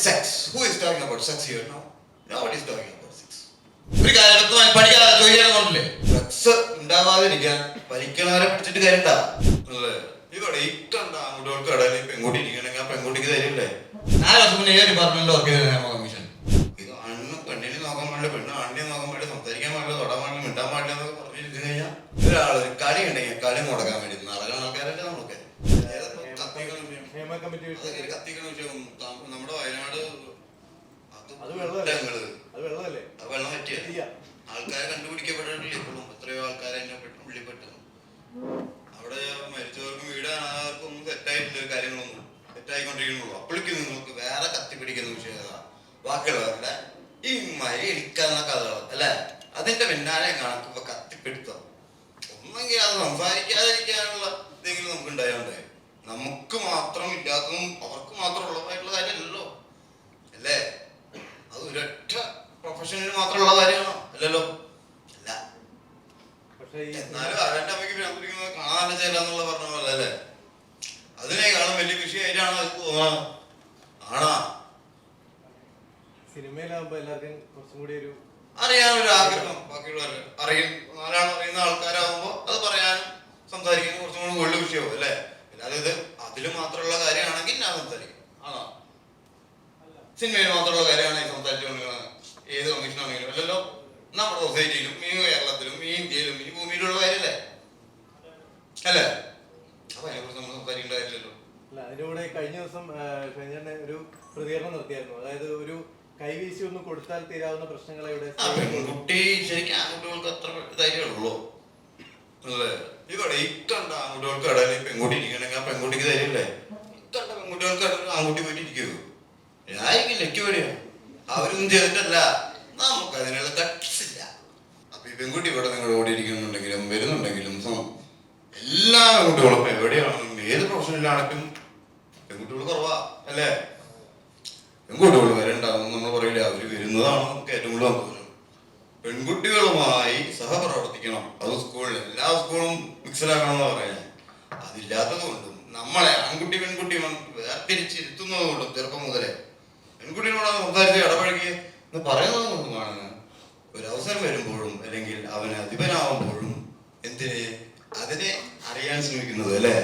sex? Who is talking about sex here now? Nobody is talking about sex ഒരു കാലത്ത് പഠിക്കാതെ ചോദിക്കാറുണ്ടല്ലേ sex ഉണ്ടാവാതിരിക്കാൻ പഠിക്കണവരെ പിടിച്ചിട്ട് കാര്യണ്ട? ഇതോടെ ഇക്കണ്ട ആൺകുട്ടികൾക്ക് ഇടയിൽ പെൺകുട്ടി ഇരിക്കണമെങ്കിൽ ആ പെൺകുട്ടിക്ക് തരില്ലേ? ഞാൻ വർഷം മുന്നേ ഏത് ഡിപ്പാർട്ട്മെന്റിൽ വർക്ക് ചെയ്തത് കമ്മീഷൻ ഇത് അണ്ണ് പെണ്ണിനെ നോക്കാൻ പാടില്ല. പെണ്ണ് ആണ്ടിനെ നോക്കാൻ പാടില്ല. സംസാരിക്കാൻ പാടില്ല. തൊടാൻ പാടില്ല. മിണ്ടാൻ പാടില്ല എന്നൊക്കെ പറഞ്ഞിരുന്നു കഴിഞ്ഞാൽ ഒരാൾ ഒരു കളി ഉണ്ടെങ്കിൽ കളി മുടക്കാൻ വേണ്ടി നടക്കുന്ന ആൾക്കാരല്ലേ നമ്മളൊക്കെ. കമ്മിറ്റി അതൊക്കെ കത്തിക്കുന്ന വിഷയം ത- നമ്മുടെ വയനാട് അത് വെള്ളമല്ലേ? അത് വെള്ളമല്ലേ? അത് വെള്ളം പറ്റിയ? ആൾക്കാരെ കണ്ടുപിടിക്കപ്പെട്ടിട്ടില്ല ഇപ്പോഴും എത്രയോ ആൾക്കാരെ എന്നെ പെട്ട് ഉള്ളിപ്പെട്ടു അവിടെ മരിച്ചവർക്കും വീട് ആർക്കും ഒന്നും സെറ്റായിട്ടില്ല കാര്യങ്ങളൊന്നും സെറ്റായിക്കൊണ്ടിരിക്കുന്നുള്ളൂ അപ്പോഴേക്കും നിങ്ങൾക്ക് വേറെ കത്തിപ്പിടിക്കുന്ന വിഷയം ഏതാ ബാക്കിയുള്ളവരുടെ ഈ മരി എണിക്കാവുന്ന കഥകൾ അല്ലെ അതിന്റെ പിന്നാലെ കണക്കിപ്പോ കത്തിപ്പിടുത്തം ഒന്നെങ്കിൽ അത് സംസാരിക്കാതിരിക്കാനുള്ള എന്തെങ്കിലും നമുക്ക് ഉണ്ടായോണ്ടേ നമുക്ക് മാത്രം ഇല്ലാത്തതും അവർക്ക് മാത്രം ഉള്ളതായിട്ടുള്ള കാര്യമല്ലല്ലോ അല്ലേ അത് ഒരൊറ്റ പ്രൊഫഷനിൽ മാത്രമുള്ള കാര്യമാണോ അല്ലല്ലോ അല്ല പക്ഷേ ഈ എന്നാലും അവന്റെ അമ്മയ്ക്ക് ഭ്രാന്ത് പിടിക്കുന്നത് കാണാൻ നല്ല ചേരാന്നുള്ള പറഞ്ഞ പോലെ അല്ലേ? അതിനേക്കാളും വലിയ വിഷയമായിട്ടാണോ തോന്നുന്നത് ആണോ? സിനിമയിലാകുമ്പോ എല്ലാവർക്കും കുറച്ചും കൂടി ഒരു അറിയാനൊരു ആഗ്രഹം ബാക്കിയുള്ളവര്. അറിയും നാലാണ് അറിയുന്ന ആൾക്കാരാകുമ്പോ അത് പറയാനും സംസാരിക്കാനും കുറച്ചും കൂടി വലിയ വിഷയവും അല്ലേ? അല്ലാതെ ഇത് അതിൽ മാത്രമുള്ള കാര്യമാണെങ്കിൽ ഞാൻ സംസാരിക്കും. ആണോ? സിനിമയിൽ മാത്രമുള്ള കാര്യമാണ് സംസാരിച്ചുകൊണ്ടിരിക്കുന്നത് ഏത് കമ്മീഷനാണെങ്കിലും അല്ലല്ലോ നമ്മുടെ സൊസൈറ്റിയിലും ഈ കേരളത്തിലും ഈ ഇന്ത്യയിലും ഈ ഭൂമിയിലുള്ള കാര്യമല്ലേ അല്ലേ? അപ്പൊ അതിനെ കുറിച്ച് നമ്മൾ സംസാരിക്കേണ്ട കാര്യമില്ലല്ലോ അല്ല അതിലൂടെ കഴിഞ്ഞ ദിവസം കഴിഞ്ഞ ഒരു പ്രതികരണം നടത്തിയായിരുന്നു. അതായത് ഒരു കൈവീശി ഒന്ന് കൊടുത്താൽ തീരാവുന്ന പ്രശ്നങ്ങളെ ഇവിടെ ആ ശരിക്കും ആൺകുട്ടികൾക്ക് അത്ര ധൈര്യമുള്ളൂ അല്ലേ? ഇവിടെ ആൺകുട്ടികൾക്ക് ഇടയിൽ പെൺകുട്ടി ഇരിക്കണമെങ്കിൽ ആ പെൺകുട്ടിക്ക് ധൈര്യമില്ലേ ഇത്തണ്ട പെൺകുട്ടികൾക്ക് ഇടയിൽ ആൺകുട്ടി പോയിട്ട് ഇരിക്കൂ ഞാൻ എനിക്ക് പേടിയാ അവരൊന്നും ചെയ്തിട്ടല്ല. നമുക്ക് അതിനുള്ള ഗട്ട്സ് ഇല്ല അപ്പൊ ഈ പെൺകുട്ടി ഇവിടെ നിങ്ങൾ ഓടിയിരിക്കുന്നുണ്ടെങ്കിലും വരുന്നുണ്ടെങ്കിലും എല്ലാ പെൺകുട്ടികളും എവിടെയാണെങ്കിലും ഏത് പ്രൊഫഷനിലാണെങ്കിലും പെൺകുട്ടികൾ കുറവാ അല്ലേ? പെൺകുട്ടികൾ വരണ്ടാവും നമ്മൾ പറയില്ല അവർ വരുന്നതാണ് നമുക്ക് ഏറ്റവും കൂടുതൽ പെൺകുട്ടികളുമായി സഹപ്രവർത്തിക്കണം. അത് സ്കൂളിൽ എല്ലാ സ്കൂളും മിക്സഡാക്കണം എന്ന് പറയാം അതില്ലാത്തത് കൊണ്ടും നമ്മളെ ആൺകുട്ടി പെൺകുട്ടി വേർതിരിച്ചിരുത്തുന്നത് കൊണ്ടും ചെറുപ്പം മുതലേ പെൺകുട്ടികളോട് സംസാരിച്ച് ഇടപഴകി എന്ന് പറയുന്നത് കൊണ്ടുമാണ് ഒരു അവസരം വരുമ്പോഴും അല്ലെങ്കിൽ അവന് അധിപനാവുമ്പോഴും എന്തിനെ? അതിനെ അറിയാൻ ശ്രമിക്കുന്നത് അല്ലേ?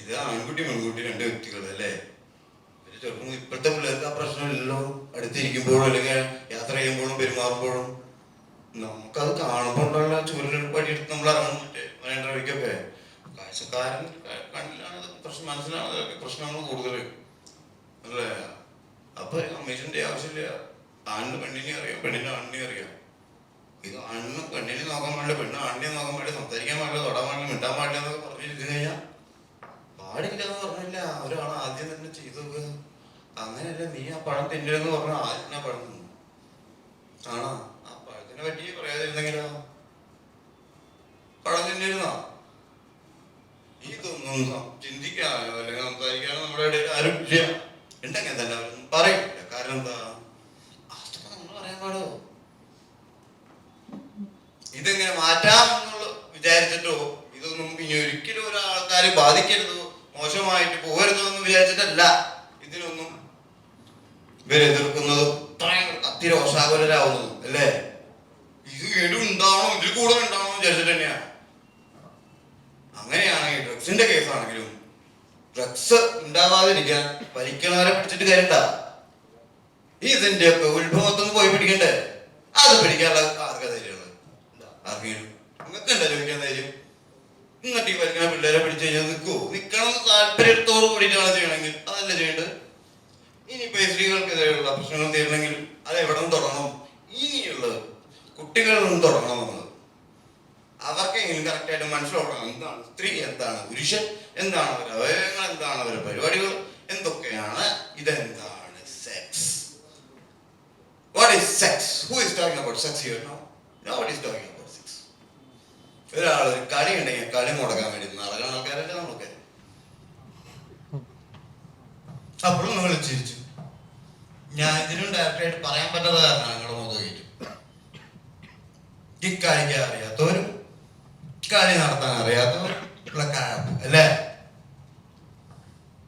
ഇത് ആൺകുട്ടി പെൺകുട്ടി രണ്ട് വ്യക്തികൾ അല്ലേ? ചിലപ്പോൾ ഇപ്പോഴത്തെ പിള്ളേർക്ക് ആ പ്രശ്നമില്ലല്ലോ. അടുത്തിരിക്കുമ്പോഴും അല്ലെങ്കിൽ യാത്ര ചെയ്യുമ്പോഴും പെരുമാറുമ്പോഴും നമുക്കത് കാണുമ്പോൾ കാണുമ്പോഴുള്ള ചൂരലെടുപ്പടി എടുത്ത് നമ്മൾ ഇറങ്ങും. മറ്റേ മലയാള വഴിക്കൊക്കെ കാഴ്ചക്കാരൻ കണ്ണിലാണ് പ്രശ്നം മനസ്സിലാണ് പ്രശ്നങ്ങൾ കൂടുതൽ അല്ലേ? അപ്പൊ കമ്മീഷന്റെ ആവശ്യമില്ല. ആണിന് പെണ്ണിനെ അറിയാം? പെണ്ണിന് ആണിനെ അറിയാം? ഇത് ആണിന് പെണ്ണിനെ നോക്കാൻ പാടില്ല. പെണ്ണ് ആണിനെ നോക്കാൻ പാടില്ല. സംസാരിക്കാൻ പാടില്ല. തൊടാൻ പാടില്ല. മിണ്ടാൻ പാടില്ല എന്നൊക്കെ പറഞ്ഞിരുന്നു കഴിഞ്ഞാൽ പാടില്ല എന്ന് പറഞ്ഞില്ല. അവരാണ് ആദ്യം തന്നെ ചെയ്തു. അങ്ങനെയല്ല നീ ആ പഴം തിന്നലെന്ന് പറഞ്ഞാൽ ആദ്യം ആ പഴം തിന്നു. ആണോ ആ പഴത്തിനെ പറ്റി പറയാതിരുന്നെങ്കിലോ പഴം തിന്നിരുന്നോ ഇതൊന്നും സം- ചിന്തിക്കാനോ അല്ലെങ്കിൽ സംസാരിക്കാനോ നമ്മുടെ ഇടയിൽ ആരും ഇല്ല ഉണ്ടെങ്കിൽ തന്നെ അവരൊന്നും പറയില്ല കാരണം എന്താ അതൊക്കെ നമ്മൾ പറയാൻ പാടോ ഇതെങ്ങനെ മാറ്റാം എന്നുള്ള വിചാരിച്ചിട്ടോ ഇതൊന്നും ഇനി ഒരിക്കലും ഒരാൾക്കാരെ ബാധിക്കരുതോ മോശമായിട്ട് പോകരുതോ എന്ന് വിചാരിച്ചിട്ടല്ല ഇതിനൊന്നും ഇവരെതിർക്കുന്നത് ഇത്രയും അത്തിരോഷാകുലരാവുന്നത് അല്ലേ ഇത് വീണ്ടും ഇതിൽ കൂടുതൽ ഉണ്ടാവും വിചാരിച്ചിട്ട് തന്നെയാണ്. അങ്ങനെയാണെങ്കിൽ ഡ്രഗ്സിന്റെ കേസാണെങ്കിലും ഡ്രഗ്സ് ഉണ്ടാവാതിരിക്കാൻ ഭരിക്കണവരെ പിടിച്ചിട്ട് കാര്യണ്ട ഇതിന്റെ ഒക്കെ ഉത്ഭവത്തൊന്നും പോയി പിടിക്കണ്ടേ? അത് പിടിക്കാനുള്ള ആർക്കാ ധൈര്യമുള്ളത്? ആർക്കും നിങ്ങൾക്ക് എന്താ ചോദിക്കാൻ ധൈര്യം? എന്നിട്ട് ഈ പരിക്കണ പിള്ളേരെ പിടിച്ചു കഴിഞ്ഞാൽ നിൽക്കുവോ നിൽക്കണം താല്പര്യത്തോട് കൂടിയിട്ടാണ് ചെയ്യണമെങ്കിൽ അതല്ല ചെയ്യേണ്ടത്? ഇനിയിപ്പോ സ്ത്രീകൾക്കെതിരെയുള്ള പ്രശ്നങ്ങൾ തീരണമെങ്കിൽ അത് എവിടെ നിന്ന് തുടങ്ങണം? ഇനിയുള്ളത് കുട്ടികളിൽ നിന്ന് തുടങ്ങണം നമ്മൾ അവർക്കെങ്കിലും കറക്റ്റായിട്ട് ആയിട്ട് മനസ്സിലാക്കണം എന്താണ്? സ്ത്രീ എന്താണ്? പുരുഷൻ എന്താണ് അവരുടെ അവയവങ്ങൾ? എന്താണ് അവരുടെ പരിപാടികൾ? എന്തൊക്കെയാണ്? ഇതെന്താണ് sex what is sex who is talking about sex here no nobody is talking about sex ഒരാൾ ഒരു കളി ഉണ്ടെങ്കിൽ കളി മുടക്കാൻ വേണ്ടി നടക്കുന്ന ആൾക്കാരല്ലേ നമ്മളൊക്കെ. അപ്പോഴും നിങ്ങൾ ചിരിച്ചു. ഞാൻ ഇതിനും ഡയറക്റ്റായിട്ട് പറയാൻ പറ്റാത്ത കാരണം നിങ്ങളുടെ മുഖം ഈ കളിക്കാൻ അറിയാത്തവരും കളി നടത്താൻ അറിയാത്തവർ കഴപ്പ് അല്ലേ?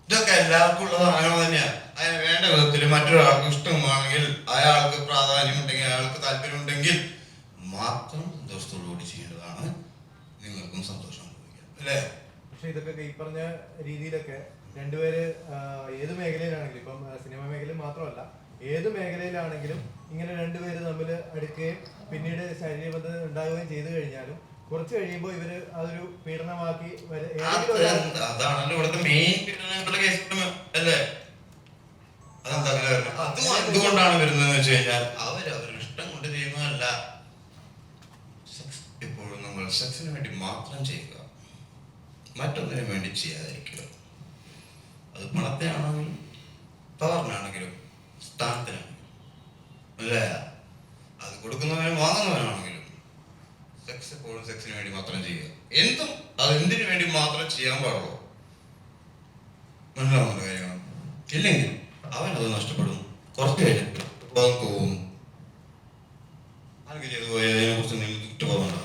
ഇതൊക്കെ എല്ലാവർക്കും ഉള്ള സാധനം തന്നെയാണ് അതിന് വേണ്ട വിധത്തിൽ മറ്റൊരാൾക്ക് ഇഷ്ടമാണെങ്കിൽ അയാൾക്ക് പ്രാധാന്യം ഉണ്ടെങ്കിൽ അയാൾക്ക് താല്പര്യം ഉണ്ടെങ്കിൽ മാത്രം സന്തോഷത്തോടുകൂടി ചെയ്യേണ്ടതാണ്. നിങ്ങൾക്കും സന്തോഷം അല്ലേ? പക്ഷെ ഇതൊക്കെ ഈ പറഞ്ഞ രീതിയിലൊക്കെ രണ്ടുപേര് ഏത് മേഖലയിലാണെങ്കിലും ഇപ്പം സിനിമ മേഖലയിൽ മാത്രമല്ല ഏത് മേഖലയിലാണെങ്കിലും ഇങ്ങനെ രണ്ടുപേര് തമ്മിൽ അടുക്കുകയും പിന്നീട് ശരീരബന്ധം ഉണ്ടാകുകയും ചെയ്തു കഴിഞ്ഞാലും കുറച്ച് കഴിയുമ്പോൾ ഇവർ അതൊരു പീഡനമാക്കി അതാണല്ലോ ഇവിടുത്തെ മെയിൻ പീഡനങ്ങളുടെ കേസ് അല്ലേ? അതെന്താ അങ്ങനെ വരുന്നത്? അതും എന്തുകൊണ്ടാണ് വരുന്നതെന്ന് വെച്ച് കഴിഞ്ഞാൽ അവർ അവരുടെ ഇഷ്ടം കൊണ്ട് ചെയ്യുന്നതല്ല. സെക്സ് എപ്പോഴും നമ്മൾ സെക്സിന് വേണ്ടി മാത്രം ചെയ്യുക. മറ്റൊന്നിനു വേണ്ടി ചെയ്യാതിരിക്കുക. അത് പണത്തിനാണെങ്കിലും പവറിനാണെങ്കിലും സ്ഥാനത്തിനാണെങ്കിലും. അല്ലേ? അത് കൊടുക്കുന്നവനും വാങ്ങുന്നവനാണെങ്കിലും. സെക്സ് എപ്പോഴും സെക്സിന് വേണ്ടി മാത്രം ചെയ്യുക. എന്തും അത് എന്തിനു വേണ്ടി മാത്രം ചെയ്യാൻ പാടുള്ളൂ? മനസ്സിലാവുന്ന കാര്യമാണ് ഇല്ലെങ്കിൽ അവൻ അത് നഷ്ടപ്പെടും. കുറച്ച് കഴിഞ്ഞിട്ട് ബോധം തോന്നും ആർക്ക് ചെയ്തു പോയി? അതിനെ കുറിച്ച് നിങ്ങൾ കുറ്റബോധമുണ്ടോ?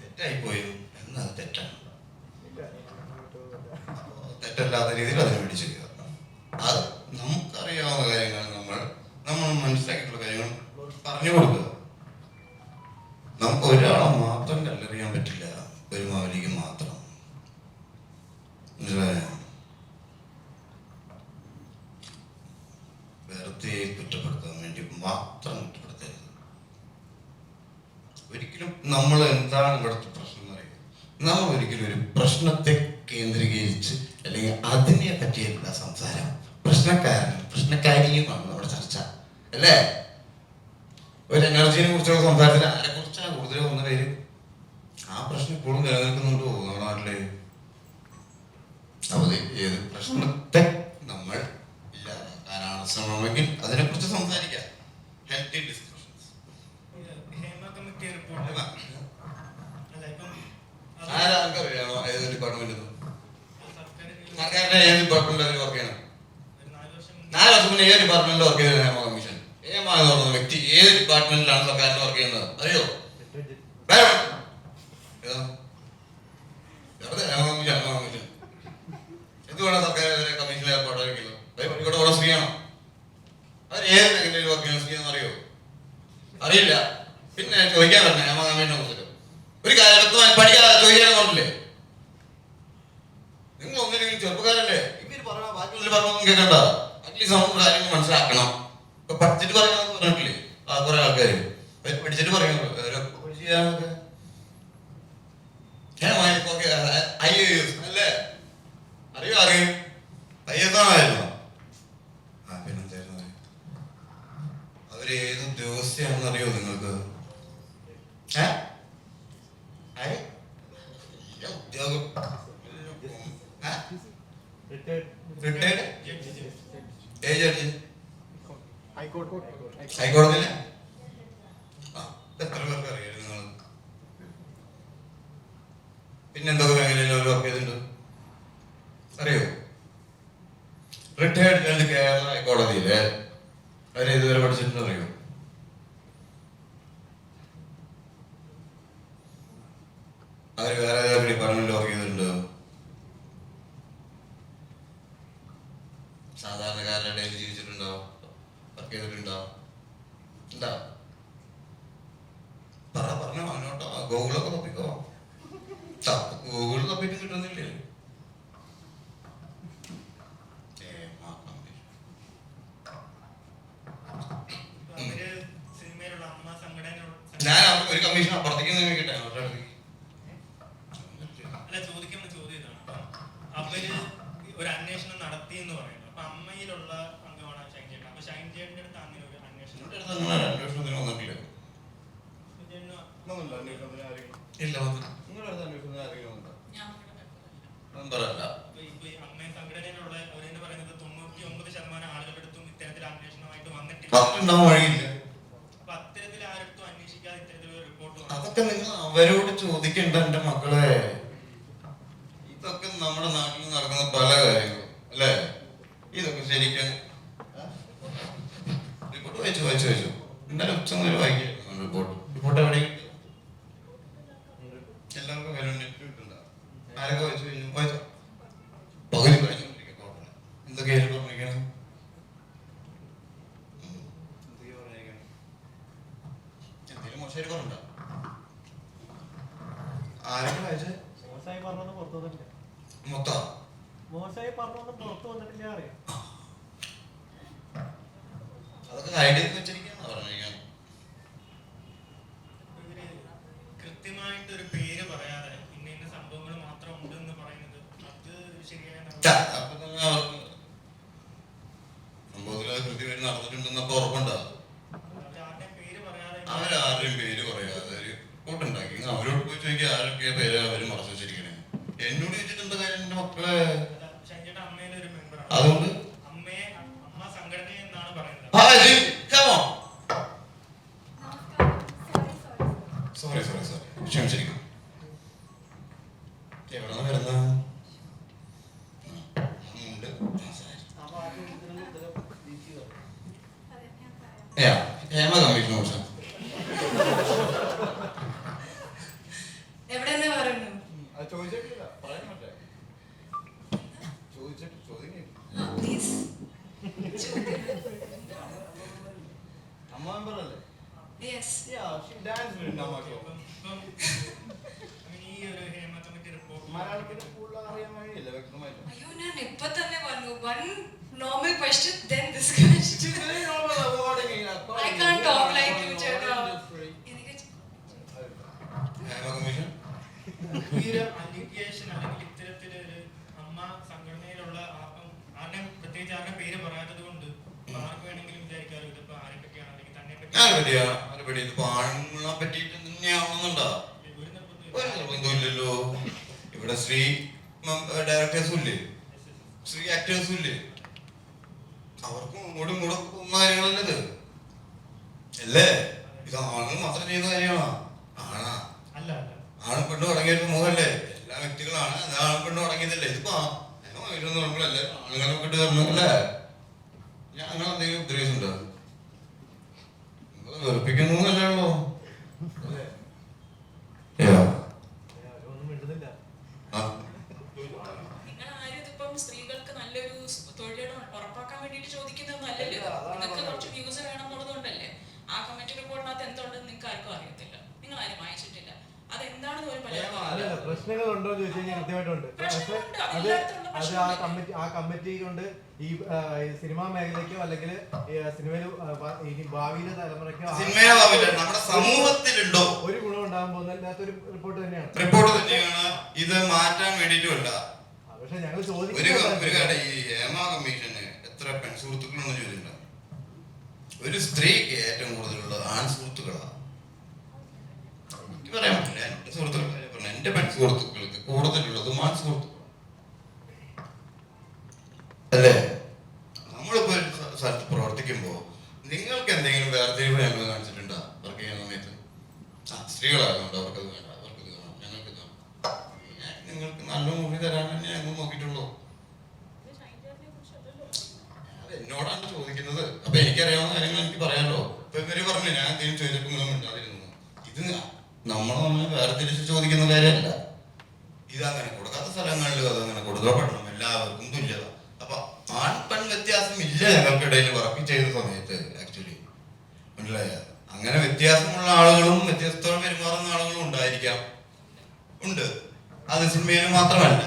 തെറ്റായി പോയി. എന്നത് തെറ്റാണ്. തെറ്റല്ലാത്ത രീതിയിൽ അതിനെ ഒരിക്കലും നമ്മൾ എന്താണ് ഇവിടുത്തെ പ്രശ്നം എന്ന് പറയുന്നത് നാം ഒരിക്കലും ഒരു പ്രശ്നത്തെ കേന്ദ്രീകരിച്ച് അല്ലെങ്കിൽ അതിനെ പറ്റിയല്ല സംസാരം പ്രശ്നക്കാരൻ പ്രശ്നക്കാരിയുമാണ് നമ്മുടെ ചർച്ച. അല്ലേ? ഒരു എനർജിനെ കുറിച്ചുള്ള സംസാരത്തിൽ ആരെ കുറിച്ചാണ് കൂടുതൽ വന്ന പേര് ആ പ്രശ്നം ഇപ്പോഴും നിലനിൽക്കുന്നുണ്ടോ നമ്മുടെ നാട്ടിൽ അപ്പൊ ദേ ഏത് പ്രശ്നത്തെ നമ്മൾ ഇല്ലാതാക്കാനാണ് ശ്രമമെങ്കിൽ അതിനെക്കുറിച്ച് സംസാരിക്കാം healthy discussions Hema committee report അല്ല ഇപ്പം അത് ആരാൾക്കറിയാമോ ഏത് സർക്കാരിന്റെ ഏത് ഡിപ്പാർട്ട്മെന്റിൽ വർക്ക് ചെയ്യണം. നാല് വർഷം മുന്നേ ഏത് ഡിപ്പാർട്ട്മെന്റിൽ വർക്ക് ചെയ്തത് ഹേമ കമ്മീഷൻ. ഹേമ വ്യക്തി ഏത് ഡിപ്പാർട്ട്മെന്റിലാണ് സർക്കാരിൽ വർക്ക് ചെയ്യുന്നത്? അറിയോ? ഏതാ? വർക്ക് ചെയ്യുന്ന അറിയോ? അറിയില്ല. പിന്നെ ചോദിക്കാൻ പറ്റില്ല ഹേമ കമ്മീഷനെ കുറിച്ചിട്ട് ഒരു കാര്യം വ്യക്തമായി പഠിക്കാതെ ചോദിക്കാൻ കൊണ്ടില്ലേ ചെറുപ്പക്കാരല്ലേ? ഇവർ പറഞ്ഞൊന്നും കേൾക്കണ്ട. അറ്റ്ലീസ്റ്റ് നമുക്ക് കാര്യങ്ങൾ മനസ്സിലാക്കണം. ഇപ്പൊ പഠിച്ചിട്ട് പറയണമെന്ന് പറഞ്ഞിട്ടില്ലേ? ആ കുറെ ആൾക്കാര്. പഠിച്ചിട്ട് പറയാൻ ചെയ്യാനൊക്കെ. ഐ എസ് അല്ലേ? അറിയോ അറിയും? ഐ എസ് ആണായിരുന്നു ആ ഉദ്യോഗസ്ഥയാണെന്ന് അറിയോ നിങ്ങൾക്ക്? ഉദ്യോഗം? റിട്ടയർഡ് റിട്ടയർഡ് ഏത് ജഡ്ജി ഹൈക്കോടതി ഹൈക്കോടതിയിലെ ആ ഇത് എത്ര പേർക്ക് അറിയാം? നിങ്ങൾ? പിന്നെ മേഖലയിൽ ഓരോ ചെയ്തിട്ടുണ്ട് അറിയോ റിട്ടയർഡ് ജഡ്ജ് കേരള ഹൈക്കോടതിയിലെ അവരെ ഇതുവരെ പഠിച്ചിട്ടുണ്ടോ അറിയോ അവർ വേറെ ഏതൊക്കെ ഡിപ്പാർട്ട്മെന്റിൽ വർക്ക് ചെയ്തിട്ടുണ്ടോ സാധാരണക്കാരുടെ ഇടയിൽ ജീവിച്ചിട്ടുണ്ടോ വർക്ക് ചെയ്തിട്ടുണ്ടോ ഉണ്ടോ പറ ഗൂഗിളൊക്കെ തപ്പിക്കോ? ഗൂഗിൾ തപ്പിട്ട് കിട്ടുന്നില്ലേ ഏ, ആ, കമ്മീഷൻ. ഇപ്പൊ അവർ സിനിമയിലുള്ള അമ്മ സംഘടന ഞാൻ അവിടെ ഒരു കമ്മീഷൻ അപ്പുറത്തേക്ക് നിൽക്കട്ടെ അവരുടെ അടുത്തേക്ക് അല്ല ചോദിക്കുന്ന ചോദ്യം ഇതാണ് അപ്പം അവർ ഒരു അന്വേഷണം നടത്തി എന്ന് പറയുന്നു അപ്പൊ അമ്മയിലുള്ള അംഗമാണ് ഷൈൻ ചേട്ടൻ അപ്പൊ ഷൈൻ ചേട്ടന്റെ അടുത്ത് അങ്ങനെ ഒരു അന്വേഷണം നിങ്ങളുടെ അടുത്ത് നിങ്ങൾ അന്വേഷണത്തിന് വന്നിട്ടില്ലേ ചേട്ടന് ഇല്ല വന്നില്ല നിങ്ങളുടെ അടുത്ത് അന്വേഷണത്തിന് ആരെങ്കിലും വന്നോ മെമ്പറല്ല ഇപ്പൊ ഇപ്പൊ ഈ അമ്മയും സംഘടനയിലുള്ള അവരെന്ന് പറയുന്നത് തൊണ്ണൂറ്റി ഒമ്പത് ശതമാനം ആളുകളുടെ അടുത്തും ഇത്തരത്തിൽ അന്വേഷണമായിട്ട് വന്നിട്ടില്ല അതുണ്ടാവും വഴിയില്ല അപ്പൊ അത്തരത്തിൽ ആരടുത്തും അന്വേഷിക്കാതെ ഇത്തരത്തിലൊരു റിപ്പോർട്ട് വന്നു. അതൊക്കെ നിങ്ങൾ അവരോട് ചോദിക്കണ്ട എന്റെ മക്കളെ. ഇതൊക്കെ നമ്മുടെ നാട്ടിൽ നടക്കുന്ന പല കാര്യങ്ങളും അല്ലേ? ഇതൊക്കെ ശരിക്കും റിപ്പോർട്ട് വായിച്ചു വായിച്ചു വായിച്ചു. എന്തായാലും ഉച്ച മുതൽ വായിക്കുന്നു റിപ്പോർട്ട്. റിപ്പോർട്ട് എവിടെ ആരൊക്കെ വായിച്ചു കഴിഞ്ഞു വായിച്ചോ ഏ ഹേമ കമ്മീഷൻ ഓപ്ഷൻ എവിടെ നിന്ന് പറഞ്ഞു അത് ചോദിച്ചിട്ടില്ല പറയാൻ പറ്റേ ചോദിച്ചിട്ട് ചോദ്യം കേട്ടു. പ്ലീസ് അമ്മ മെമ്പർ അല്ലേ yes Yeah, she danced in Amma Club. ഇപ്പം ഇപ്പം ഈ ഒരു ഹേമ കമ്മിറ്റി റിപ്പോർട്ട് മലയാളത്തിന് കൂടുതൽ അറിയാൻ വഴിയില്ല വ്യക്തമായിട്ട് അയ്യോ ഞാൻ ഇപ്പൊ തന്നെ പറഞ്ഞു one normal question then this question I can't talk like you, ചേട്ടാ. എനിക്ക് ഹേമ കമ്മീഷൻ അലിഗേഷൻ അല്ലെങ്കിൽ ഇത്തരത്തിലൊരു അമ്മ സംഘടനയിലുള്ള ആർക്കും ആരുടെയും പ്രത്യേകിച്ച് ആരുടെയും പേര് പറയാത്തത് കൊണ്ട് ആർക്ക് വേണമെങ്കിലും വിചാരിക്കാമല്ലോ ഇതിപ്പോ ആരെ പറ്റിയാണ്? അല്ലെങ്കിൽ തന്നെ ഞാൻ പറ്റി പറ്റിയ? മറുപടി ഇത് ആണുങ്ങളെ പറ്റിയിട്ട് തന്നെയാണെന്നുണ്ടോ? ഒരു നിർബന്ധമില്ലല്ലോ ഇവിടെ സ്ത്രീ ഡയറക്ടേഴ്സും ഇല്ലേ? സ്ത്രീ ആക്ടേഴ്സും ഇല്ലേ? അവർക്കും അങ്ങോട്ടും ഇങ്ങോട്ടും കാര്യങ്ങളല്ലത് അല്ലേ? ഇത് ആണുങ്ങൾ മാത്രം ചെയ്യുന്ന കാര്യമാണോ? ആണും പെണ്ണും അടങ്ങിയ മുഖമല്ലേ എല്ലാ വ്യക്തികളാണ്. അത് ആണും പെണ്ണും ഉറങ്ങിയതല്ലേ ഇതിപ്പോ ഇതിലൊന്നും നമ്മളല്ലേ ആണുങ്ങളെ കിട്ടി തരണമല്ലേ ഞാൻ അങ്ങനെ എന്തെങ്കിലും ഉള്ളൂ ഒന്നും മിണ്ടുന്നില്ല ആ നിങ്ങൾ ആരും ഇതിപ്പം സ്ത്രീകൾക്ക് നല്ലൊരു സ് തൊഴിൽ ഉറപ്പാക്കാൻ വേണ്ടിയിട്ട് ചോദിക്കുന്നതൊന്നല്ലല്ലോ അല്ല, അതാണ് നിങ്ങൾക്ക് പറഞ്ഞത്. കുറച്ച് വ്യൂസ് വേണം എന്നുള്ളതുകൊണ്ടല്ലേ ആ കമ്മിറ്റി റിപ്പോർട്ടിനകത്ത് എന്തുണ്ടെന്ന് നിങ്ങൾക്ക് ആർക്കും അറിയത്തില്ല നിങ്ങൾ ആരും വായിച്ചിട്ടില്ല അതെന്താണെന്ന് ഒരു പലർക്കും അല്ല അറിയില്ല. പ്രശ്നങ്ങൾ ഉണ്ടോ ചോദിച്ചു പക്ഷെ അത് അത് ആ കമ്മിറ്റി ആ കമ്മിറ്റി കൊണ്ട് ഈ സിനിമാ മേഖലയ്ക്കോ അല്ലെങ്കിൽ സിനിമയിൽ ഇനി ഭാവിയിലെ തലമുറയ്ക്കോ നമ്മുടെ സമൂഹത്തിലുണ്ടോ? ഒരു ഗുണം ഉണ്ടാകാൻ പോകുന്നില്ലാത്തൊരു റിപ്പോർട്ട് തന്നെയാണ്. റിപ്പോർട്ട് തന്നെയാണ്. ഇത് മാറ്റാൻ വേണ്ടിയിട്ടുമല്ല പക്ഷെ ഞങ്ങൾ ഒരു ചോദിക്കുന്നത് ഒരു ഈ ഹേമ കമ്മീഷന് എത്ര പെൺ സുഹൃത്തുക്കളെന്ന് ചോദിച്ചിട്ടുണ്ട്? ഒരു സ്ത്രീക്ക് ഏറ്റവും കൂടുതലുള്ളത് ആൺ സുഹൃത്തുക്കളാണ് എനിക്ക് പറയാൻ പറ്റില്ല. എന്റെ സുഹൃത്തുക്കളുടെ കാര്യം പറഞ്ഞു എന്റെ പെൺ സുഹൃത്തുക്കൾക്ക് കൂടുതലുള്ളത് ആൺ സുഹൃത്തുക്കൾ അല്ലേ? നമ്മളിപ്പോ സ്ഥലത്ത് പ്രവർത്തിക്കുമ്പോ നിങ്ങൾക്ക് എന്തെങ്കിലും വേർതിരിവ് ഞങ്ങൾ കാണിച്ചിട്ടുണ്ടോ വർക്ക് ചെയ്യുന്ന സമയത്ത് ആ സ്ത്രീകളായതുകൊണ്ട് അവർക്കത് വേണ്ട അവർക്കത് വേണം ഞങ്ങൾക്ക് ഇത് വേണം ഞാൻ നിങ്ങൾക്ക് നല്ല മുറി തരാൻ തന്നെ ഞങ്ങൾ നോക്കിയിട്ടുള്ളൂ അത് എന്നോടാണ് ചോദിക്കുന്നത് അപ്പൊ എനിക്കറിയാവുന്ന കാര്യങ്ങൾ എനിക്ക് പറയാലോ ഇപ്പൊ ഇവർ പറഞ്ഞു ഞാൻ എന്തെങ്കിലും ചോദിച്ചപ്പോൾ നിങ്ങൾ മിണ്ടാതിരുന്നു ഇത് നമ്മൾ നമ്മൾ വേർതിരിച്ച് ചോദിക്കുന്ന കാര്യമല്ല ഇതങ്ങനെ കൊടുക്കാത്ത സ്ഥലങ്ങളിൽ അതങ്ങനെ കൊടുക്കപ്പെടണം എല്ലാവർക്കും തുല്യത അപ്പൊ ആൺ പെൺ വ്യത്യാസം ഇല്ല ഞങ്ങൾക്കിടയിൽ വർക്ക് ചെയ്ത സമയത്ത് ആക്ച്വലി മനസ്സിലായ? അങ്ങനെ വ്യത്യാസമുള്ള ആളുകളും വ്യത്യസ്തമായി പെരുമാറുന്ന ആളുകളും ഉണ്ടായിരിക്കാം. ഉണ്ട്. അത് സിനിമയിൽ മാത്രമല്ല.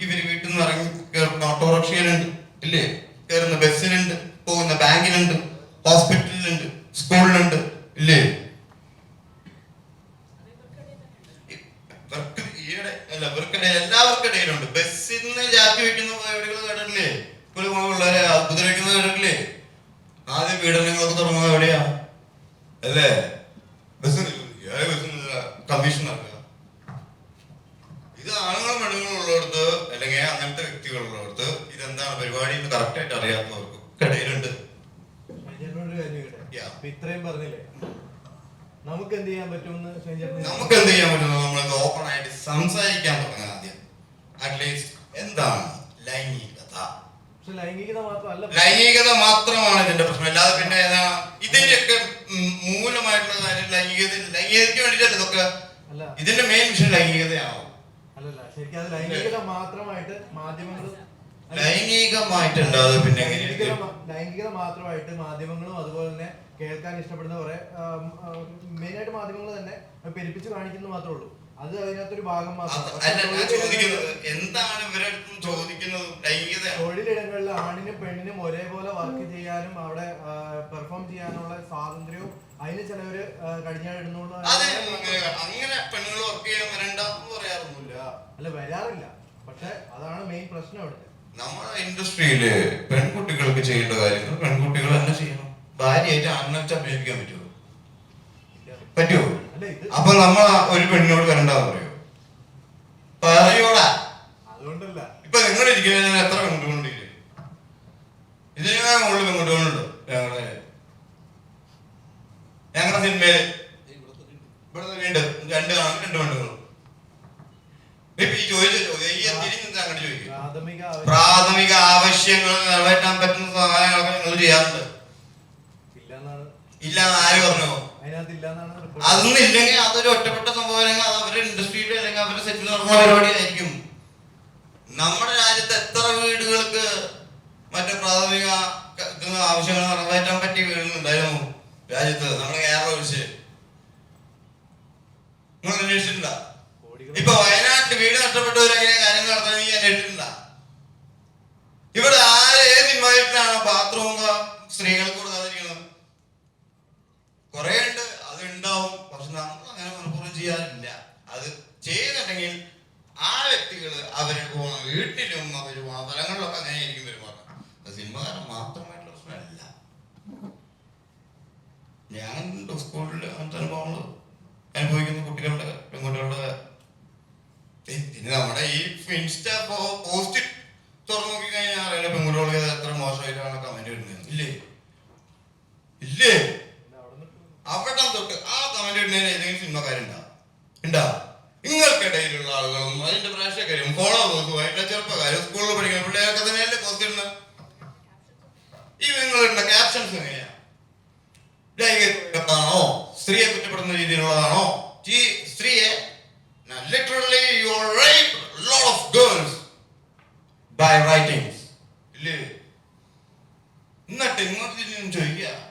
ഇവർ വീട്ടിൽ നിന്ന് ഇറങ്ങി കയറുന്ന ഓട്ടോറിക്ഷയിലുണ്ട്. ഇല്ലേ? കയറുന്ന ബസ്സിലുണ്ട്. പോകുന്ന ബാങ്കിലുണ്ട്. ഹോസ്പിറ്റലിലുണ്ട്. സ്കൂളിലുണ്ട്. ഇല്ലേ? എല്ലാവർക്കിടയിലുണ്ട് ബസ്സിൽ നിന്ന് ജാക്കി വെക്കുന്ന പരിപാടികൾ കേട്ടിട്ടില്ലേ? ഉപദ്രവിക്കുന്നത് കേട്ടിട്ടില്ലേ? ആദ്യം പീഡനങ്ങളൊക്കെ തുടങ്ങുന്നത് എവിടെയാ? അല്ലേ? ബസ് ബസ് കമ്മീഷൻ ഇത് ആണുങ്ങളും പെണ്ണുങ്ങളും ഉള്ളവർക്ക് അല്ലെങ്കിൽ അങ്ങനത്തെ വ്യക്തികളുള്ളവർക്ക് ഇതെന്താണ് പരിപാടി എന്ന് കറക്റ്റ് ആയിട്ട് അറിയാത്തവർക്ക് ഇടയിലുണ്ട്. ഇത്രയും പറഞ്ഞില്ലേ? നമുക്ക് എന്ത് ചെയ്യാൻ പറ്റുമെന്ന് നമുക്ക് എന്ത് ചെയ്യാൻ പറ്റുന്നത് നമ്മളിത് ഓപ്പൺ ആയിട്ട് സംസാരിക്കാൻ തുടങ്ങാം ആദ്യം അറ്റ്ലീസ്റ്റ് എന്താണ് ലൈംഗികത പക്ഷെ ലൈംഗികത മാത്രമല്ല ലൈംഗികത മാത്രമാണ് ഇതിന്റെ പ്രശ്നം അല്ലാതെ പിന്നെ ഏതാ ഇതിന്റെയൊക്കെ ഉം, മൂലമായിട്ടുള്ള കാര്യം ലൈംഗികത ലൈംഗികതയ്ക്ക് വേണ്ടിയിട്ടല്ല ഇതൊക്കെ അല്ല ഇതിന്റെ മെയിൻ വിഷയം ലൈംഗികതയാവും. അല്ലല്ല ശരിക്കും അത് ലൈംഗികത മാത്രമായിട്ട് മാധ്യമങ്ങൾ ലൈംഗികമായിട്ടുണ്ടാവും പിന്നെ ലൈംഗികത? മാത്രമായിട്ട് മാധ്യമങ്ങളും അതുപോലെ തന്നെ കേൾക്കാൻ ഇഷ്ടപ്പെടുന്ന കുറെ മെയിനായിട്ട് മാധ്യമങ്ങൾ തന്നെ പെരുപ്പിച്ച് കാണിക്കുന്നത് മാത്രമേ ഉള്ളൂ. അത് അതിനകത്തൊരു ഭാഗം മാത്രം. എന്താണ് ഇവരുടെ ചോദിക്കുന്നത് തൊഴിലിടങ്ങളിൽ ആണിനും പെണ്ണിനും ഒരേപോലെ വർക്ക് ചെയ്യാനും അവിടെ പെർഫോം ചെയ്യാനുള്ള സ്വാതന്ത്ര്യവും അതിന് ചിലവര് കടിഞ്ഞാടിടുന്നുള്ള അതെ അങ്ങനെ പെണ്ണുങ്ങൾ വർക്ക് ചെയ്യാൻ വരണ്ടെന്ന് പറയാറൊന്നുമില്ല. അല്ല വരാറില്ല. പക്ഷെ അതാണ് മെയിൻ പ്രശ്നം അവിടുത്തെ നമ്മുടെ ഇൻഡസ്ട്രിയിൽ പെൺകുട്ടികൾക്ക് ചെയ്യേണ്ട കാര്യങ്ങൾ പെൺകുട്ടികൾ തന്നെ ചെയ്യണം. ഭാര്യയായിട്ട് ആണിനെ വെച്ച് അഭിനയിക്കാൻ പറ്റുമോ? പറ്റുമോ? അപ്പൊ നമ്മൾ ഒരു പെണ്ണിനോട് വരണ്ടെന്ന് പറയോ? പറയോടാ. അതുകൊണ്ടല്ല. ഇപ്പൊ നിങ്ങൾ ഇരിക്കുന്ന എത്ര പെൺകുട്ടികളുണ്ട് ഇതിന് ഞാൻ മുകളിൽ പെൺകുട്ടികളുണ്ടോ? ഞങ്ങളുടെ ഞങ്ങളുടെ സിനിമയിൽ ഇവിടുത്തെ വീണ്ടും രണ്ട് രണ്ട് വണ്ടുകളും ഈ ചോദിച്ച? ചോദ്യം അങ്ങോട്ട് ചോദിക്കും പ്രാഥമിക ആവശ്യങ്ങൾ നിറവേറ്റാൻ പറ്റുന്ന സഹായങ്ങളൊക്കെ നിങ്ങൾ ചെയ്യാറുണ്ട്. ഇല്ല ആര് പറഞ്ഞു. അതൊന്നും ഇല്ലെങ്കിൽ അതൊരു ഒറ്റപ്പെട്ട സംഭവം അത് അവരുടെ ഇൻഡസ്ട്രിയിൽ അല്ലെങ്കിൽ അവരുടെ സെറ്റിൽ നടക്കുന്ന പരിപാടിയായിരിക്കും. നമ്മുടെ രാജ്യത്ത് എത്ര വീടുകൾക്ക് മറ്റു പ്രാഥമിക ആവശ്യങ്ങൾ നിറവേറ്റാൻ പറ്റിയ വീടുകൾ ഉണ്ടായിരുന്നു? രാജ്യത്ത് നമ്മുടെ കേരള വിഷയം നിങ്ങൾ അന്വേഷിച്ചിട്ടുണ്ടോ? ഇപ്പൊ വയനാട്ടിൽ വീട് നഷ്ടപ്പെട്ടവർ എങ്ങനെ കാര്യങ്ങൾ നടത്താൻ ഞാൻ അന്വേഷിച്ചിട്ടുണ്ടോ? ഇവിടെ ആര് ഏത് സിനിമയിലാണ് ബാത്റൂം സ്ത്രീകൾക്ക് കൊടുക്കാതിരിക്കുന്നത് കുറെ ഉണ്ട് അത് ഉണ്ടാവും പക്ഷെ നമ്മൾ അങ്ങനെ മനഃപൂർവം ചെയ്യാറില്ല അത് ചെയ്യുന്നുണ്ടെങ്കിൽ ആ വ്യക്തികൾ അവർ പോണ വീട്ടിലും അവർ പോണ സ്ഥലങ്ങളിലൊക്കെ അങ്ങനെ ആയിരിക്കും പെരുമാറുന്നത് അത് സിനിമകാരൻ മാത്രമായിട്ടുള്ള പ്രശ്നമല്ല ഞാൻ സ്കൂളിൽ അങ്ങനത്തെ അനുഭവങ്ങൾ അനുഭവിക്കുന്ന കുട്ടികളുടെ പെൺകുട്ടികളുടെ ഏ, പിന്നെ നമ്മുടെ ഈ ഇൻസ്റ്റ പോസ്റ്റ് തുറന്നു നോക്കി കഴിഞ്ഞാൽ അറിയാലോ പെൺകുട്ടികൾക്ക് എത്ര മോശമായിട്ടാണ് കമന്റ് ഇടുന്നത് ഇല്ലേ ഇല്ലേ അവിടെ നിന്ന് അവിടെ തൊട്ട് ആ കമന്റ് ഇടുന്നതിന് ഏതെങ്കിലും സിനിമക്കാരുണ്ടാ? ഉണ്ടാ? നിങ്ങൾക്കിടയിലുള്ള ആളുകളും അതിന്റെ പ്രേക്ഷകരും നോക്കുമായിട്ട് ചെറുപ്പക്കാരും സ്കൂളിൽ പഠിക്കുന്ന പിള്ളേരൊക്കെ തന്നെയല്ലേ പോസ്റ്റ് ഈ നിങ്ങളുടെ ക്യാപ്ഷൻസ് എങ്ങനെയാ? ലൈംഗികമാണോ സ്ത്രീയെ കുറ്റപ്പെടുന്ന രീതിയിലുള്ളതാണോ? സ്ത്രീയെ literally you rape of girls by writings ഇല്ലേ? എന്നിട്ട് ഇങ്ങോട്ട് ചോദിക്കുക.